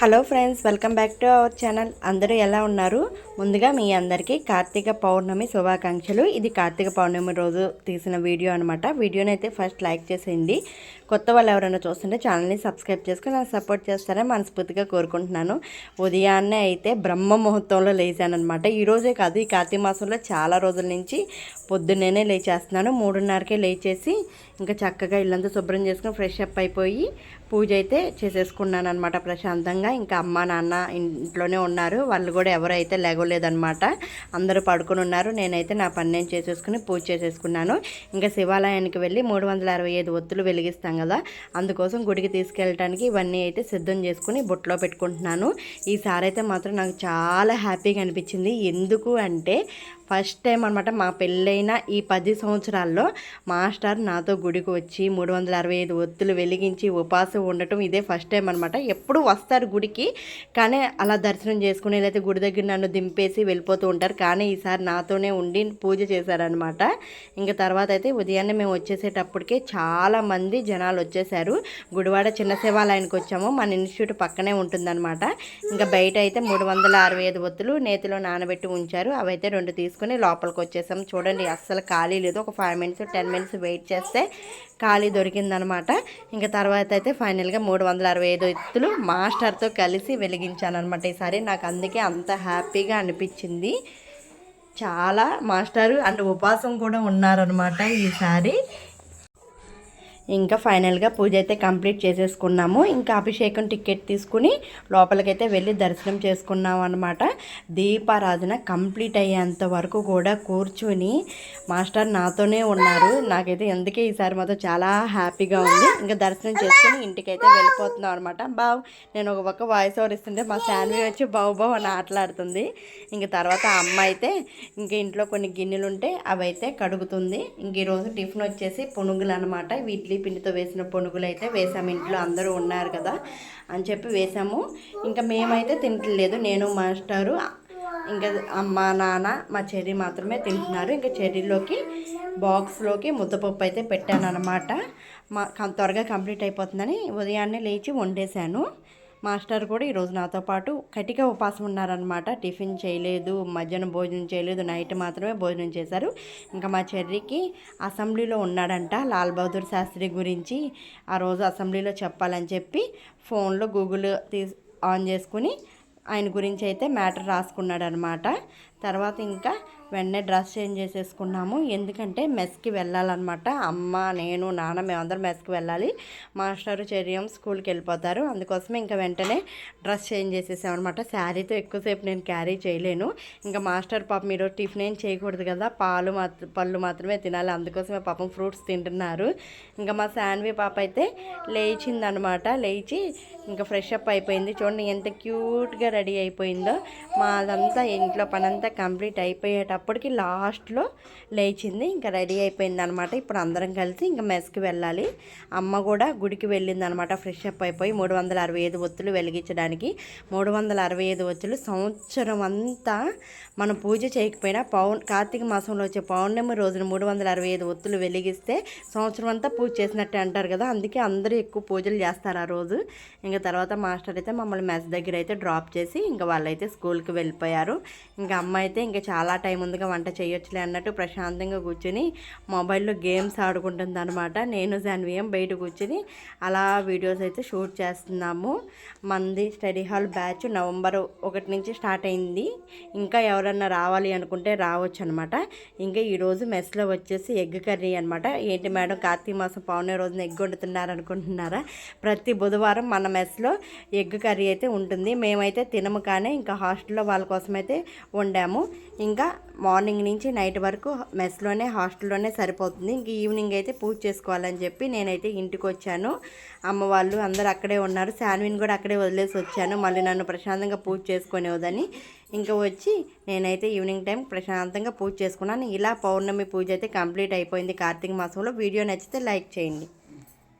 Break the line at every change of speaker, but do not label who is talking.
Hello friends welcome back to our channel. అందరూ ఎలా ఉన్నారు? ముందుగా మీ అందరికీ కార్తీక పౌర్ణమి శుభాకాంక్షలు. ఇది కార్తీక పౌర్ణమి రోజు తీసిన వీడియో అనమాట వీడియోని అయితే ఫస్ట్ లైక్ చేసేయండి. కొత్త వాళ్ళు ఎవరైనా చూస్తుంటే ఛానల్ని సబ్స్క్రైబ్ చేసుకుని నాకు సపోర్ట్ చేస్తారని మనస్ఫూర్తిగా కోరుకుంటున్నాను. ఉదయాన్నే అయితే బ్రహ్మ ముహూర్తంలో లేచానమాట ఈరోజే కాదు ఈ కార్తీక మాసంలో చాలా రోజుల నుంచి పొద్దున్నేనే లేచేస్తున్నాను. మూడున్నరకే లేచేసి ఇంకా చక్కగా ఇల్లంతా శుభ్రం చేసుకుని ఫ్రెష్ అప్ అయిపోయి పూజ అయితే చేసేసుకున్నాను అనమాట ప్రశాంతంగా. ఇంకా అమ్మ నాన్న ఇంట్లోనే ఉన్నారు. వాళ్ళు కూడా ఎవరైతే లేగలేదనమాట అందరూ పడుకుని ఉన్నారు. నేనైతే నా పని నేను చేసేసుకుని పూజ చేసేసుకున్నాను. ఇంకా శివాలయానికి వెళ్ళి మూడు వందల అరవై ఐదు ఒత్తులు వెలిగిస్తాం కదా అందుకోసం గుడికి తీసుకెళ్ళడానికి ఇవన్నీ అయితే సిద్ధం చేసుకుని బుట్టలో పెట్టుకుంటున్నాను. ఈసారి అయితే మాత్రం నాకు చాలా హ్యాపీగా అనిపించింది. ఎందుకు అంటే ఫస్ట్ టైం అనమాట మా పెళ్ళైన ఈ పది సంవత్సరాల్లో మాస్టర్ నాతో గుడికి వచ్చి మూడు వందల అరవై ఐదు ఒత్తులు వెలిగించి ఉపాసం ఉండటం ఇదే ఫస్ట్ టైం అనమాట ఎప్పుడు వస్తారు గుడికి కానీ అలా దర్శనం చేసుకుని లేకపోతే గుడి దగ్గర నన్ను దింపేసి వెళ్ళిపోతూ ఉంటారు. కానీ ఈసారి నాతోనే ఉండి పూజ చేశారనమాట ఇంకా తర్వాత అయితే ఉదయాన్నే మేము వచ్చేసేటప్పటికే చాలామంది జనాలు వచ్చేసారు గుడివాడ చిన్న శివాలయానికి వచ్చాము. మన ఇన్స్టిట్యూట్ పక్కనే ఉంటుందన్నమాట. ఇంకా బయట అయితే మూడు వందల అరవై ఐదు ఒత్తులు నేతిలో నానబెట్టి ఉంచారు. అవైతే రెండు తీసుకుని లోపలికి వచ్చేసాం. చూడండి అస్సలు ఖాళీ లేదు. ఒక five minutes ten minutes wait చేస్తే ఖాళీ దొరికిందనమాట. ఇంకా తర్వాత అయితే ఫైనల్గా మూడు వందల అరవై ఐదు ఎత్తులు మాస్టర్తో కలిసి వెలిగించాను అనమాట ఈసారి. నాకు అందుకే అంత హ్యాపీగా అనిపించింది. చాలా మాస్టారు అండ్ ఉపాసం కూడా ఉన్నారనమాట ఈసారి. ఇంకా ఫైనల్గా పూజ అయితే కంప్లీట్ చేసేసుకున్నాము. ఇంకా అభిషేకం టికెట్ తీసుకుని లోపలికైతే వెళ్ళి దర్శనం చేసుకున్నాం అనమాట దీపారాధన కంప్లీట్ అయ్యేంత వరకు కూడా కూర్చుని మాస్టర్ నాతోనే ఉన్నారు. నాకైతే ఎందుకే ఈసారి మాత్రం చాలా హ్యాపీగా ఉంది. ఇంకా దర్శనం చేసుకుని ఇంటికైతే వెళ్ళిపోతున్నాం అనమాట బావ్ నేను ఒక పక్క వాయిస్ ఓవర్ ఇస్తుంటే మా శాన్వి వచ్చి బావు బావు అని ఆటలాడుతుంది. ఇంకా తర్వాత అమ్మ అయితే ఇంకా ఇంట్లో కొన్ని గిన్నెలు ఉంటే అవి అయితే కడుగుతుంది. ఇంక ఈరోజు టిఫిన్ వచ్చేసి పునుగులు అనమాట వీటి పిండితో వేసిన పునుగులు అయితే వేసాము. ఇంట్లో అందరూ ఉన్నారు కదా అని చెప్పి వేసాము. ఇంకా మేమైతే తింటలేదు నేను మాస్టారు ఇంకా అమ్మ నాన్న మా చెర్రీ మాత్రమే తింటున్నారు. ఇంకా చెర్రీలోకి బాక్స్లోకి ముద్దపప్పు అయితే పెట్టాను అనమాట మా త్వరగా కంప్లీట్ అయిపోతుందని ఉదయాన్నే లేచి వండేశాను. మాస్టర్ కూడా ఈరోజు నాతో పాటు కటిక ఉపాసం ఉన్నారనమాట టిఫిన్ చేయలేదు మధ్యాహ్నం భోజనం చేయలేదు నైట్ మాత్రమే భోజనం చేశారు. ఇంకా మా చెర్రీకి అసెంబ్లీలో ఉన్నాడంట లాల్ బహదూర్ శాస్త్రి గురించి. ఆ రోజు అసెంబ్లీలో చెప్పాలని చెప్పి ఫోన్లో గూగుల్ తీ ఆన్ చేసుకుని ఆయన గురించి అయితే మ్యాటర్ రాసుకున్నాడు అనమాట తర్వాత ఇంకా వెంటనే డ్రెస్ చేంజ్ చేసేసుకున్నాము. ఎందుకంటే మెస్కి వెళ్ళాలన్నమాట. అమ్మ నేను నాన్న మేమందరం మెస్కి వెళ్ళాలి. మాస్టర్ చర్యం స్కూల్కి వెళ్ళిపోతారు. అందుకోసమే ఇంకా వెంటనే డ్రెస్ చేంజ్ చేసేసామన్నమాట. శారీతో ఎక్కువసేపు నేను క్యారీ చేయలేను. ఇంకా మాస్టర్ పాప మీరు టిఫిన్ ఏం చేయకూడదు కదా. పాలు మాత్ర పళ్ళు మాత్రమే తినాలి. అందుకోసమే పాపం ఫ్రూట్స్ తింటున్నారు. ఇంకా మా శాన్వి పాప అయితే లేచిందనమాట లేచి ఇంకా ఫ్రెష్ అప్ అయిపోయింది. చూడండి ఎంత క్యూట్గా రెడీ అయిపోయిందో. మాదంతా ఇంట్లో పనంతా కంప్లీట్ అప్పటికి లాస్ట్లో లేచింది. ఇంకా రెడీ అయిపోయింది అనమాట ఇప్పుడు అందరం కలిసి ఇంకా మెస్కి వెళ్ళాలి. అమ్మ కూడా గుడికి వెళ్ళింది అనమాట ఫ్రెష్ అప్ అయిపోయి మూడు వందల అరవై ఐదు ఒత్తులు వెలిగించడానికి. మూడు వందల అరవై ఐదు ఒత్తులు సంవత్సరం అంతా మనం పూజ చేయకపోయినా పౌన్ కార్తీక మాసంలో వచ్చే పౌర్ణమి రోజున మూడు వందల అరవై ఐదు ఒత్తులు వెలిగిస్తే సంవత్సరం అంతా పూజ చేసినట్టే అంటారు కదా. అందుకే అందరూ ఎక్కువ పూజలు చేస్తారు ఆ రోజు. ఇంకా తర్వాత మాస్టర్ అయితే మమ్మల్ని మెస్ దగ్గర అయితే డ్రాప్ చేసి ఇంకా వాళ్ళైతే స్కూల్కి వెళ్ళిపోయారు. ఇంకా అమ్మ అయితే ఇంకా చాలా టైం ముందుగా వంట చేయొచ్చులే అన్నట్టు ప్రశాంతంగా కూర్చొని మొబైల్లో గేమ్స్ ఆడుకుంటుంది అనమాట నేను జాన్వియం బయట కూర్చొని అలా వీడియోస్ అయితే షూట్ చేస్తున్నాము. మంది స్టడీ హాల్ బ్యాచ్ నవంబర్ ఒకటి నుంచి స్టార్ట్ అయింది. ఇంకా ఎవరన్నా రావాలి అనుకుంటే రావచ్చు అనమాట ఇంకా ఈరోజు మెస్లో వచ్చేసి ఎగ్ కర్రీ అనమాట ఏంటి మేడం కార్తీక మాసం పౌర్ణ రోజున ఎగ్ వండుతున్నారు అనుకుంటున్నారా ప్రతి బుధవారం మన మెస్లో ఎగ్ కర్రీ అయితే ఉంటుంది. మేమైతే తినము కానీ ఇంకా హాస్టల్లో వాళ్ళ కోసం అయితే వండాము. ఇంకా మార్నింగ్ నుంచి నైట్ వరకు మెస్లోనే హాస్టల్లోనే సరిపోతుంది. ఇంక ఈవినింగ్ అయితే పూజ చేసుకోవాలని చెప్పి నేనైతే ఇంటికి వచ్చాను. అమ్మ వాళ్ళు అందరు అక్కడే ఉన్నారు. శాన్విన్ కూడా అక్కడే వదిలేసి వచ్చాను. మళ్ళీ నన్ను ప్రశాంతంగా పూజ చేసుకునేవదని ఇంకా వచ్చి నేనైతే ఈవినింగ్ టైం ప్రశాంతంగా పూజ చేసుకున్నాను. ఇలా పౌర్ణమి పూజ అయితే కంప్లీట్ అయిపోయింది కార్తీక మాసంలో. వీడియో నచ్చితే లైక్ చేయండి.